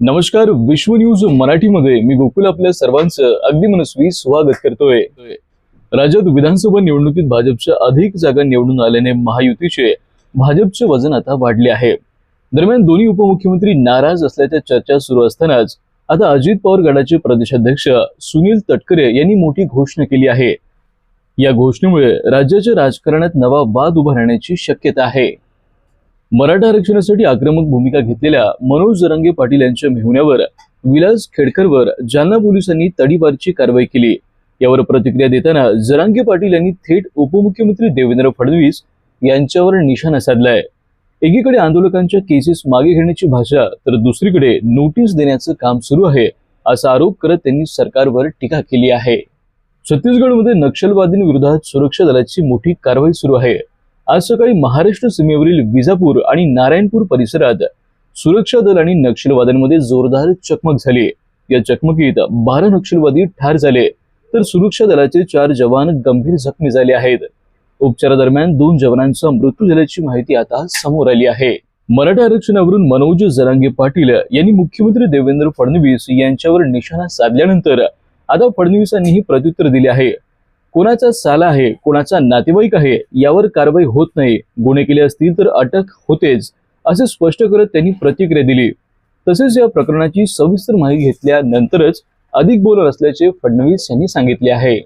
नमस्कार विश्व न्यूज मराठीमध्ये मी गोकुल आपल्या सर्वांचं अगदी मनस्वी स्वागत करतोय. राज्यात विधानसभा निवडणुकीत भाजपच्या अधिक जागा निवडून आल्याने महायुतीचे भाजपचे वजन आता वाढले आहे. दरम्यान दोन्ही उपमुख्यमंत्री नाराज असल्याच्या चर्चा सुरू असतानाच आता अजित पवार गटाचे प्रदेशाध्यक्ष सुनील तटकरे यांनी मोठी घोषणा केली आहे. या घोषणेमुळे राज्याच्या राजकारणात नवा वाद उभा राहण्याची शक्यता आहे. मराठा आरक्षणासाठी आक्रमक भूमिका घेतलेल्या मनोज जरांगे पाटील यांच्या मेहुण्यावर विलास खेडकरवर जालना पोलिसांनी तडीपारची कारवाई केली. यावर प्रतिक्रिया देताना जरांगे पाटील यांनी थेट उपमुख्यमंत्री देवेंद्र फडणवीस यांच्यावर निशाणा साधलाय. एकीकडे आंदोलकांच्या केसेस मागे घेण्याची भाषा तर दुसरीकडे नोटीस देण्याचं काम सुरू आहे असा आरोप करत त्यांनी सरकारवर टीका केली आहे. छत्तीसगडमध्ये नक्षलवादींविरोधात सुरक्षा दलाची मोठी कारवाई सुरू आहे. आज सकाळी महाराष्ट्र सीमेवरील विजापूर आणि नारायणपूर परिसरात सुरक्षा दल आणि नक्षलवाद्यांमध्ये जोरदार चकमक झाली. या चकमकीत बारा नक्षलवादी ठार झाले तर सुरक्षा दलाचे चार जवान गंभीर जखमी झाले आहेत. उपचारादरम्यान दोन जवानांचा मृत्यू झाल्याची माहिती आता समोर आली आहे. मराठा आरक्षणावरून मनोज जरांगे पाटील यांनी मुख्यमंत्री देवेंद्र फडणवीस यांच्यावर निशाणा साधल्यानंतर आता फडणवीसांनीही प्रत्युत्तर दिले आहे. कोणाचा साला आहे कोणाचा नातेवाईक आहे यावर कारवाई होत नाही. गुन्हे केले असतील तर अटक होतेच असे स्पष्ट करत त्यांनी प्रतिक्रिया दिली. तसेच या प्रकरणाची सविस्तर माहिती घेतल्यानंतरच अधिक बोलणार असल्याचे फडणवीस यांनी सांगितले आहे.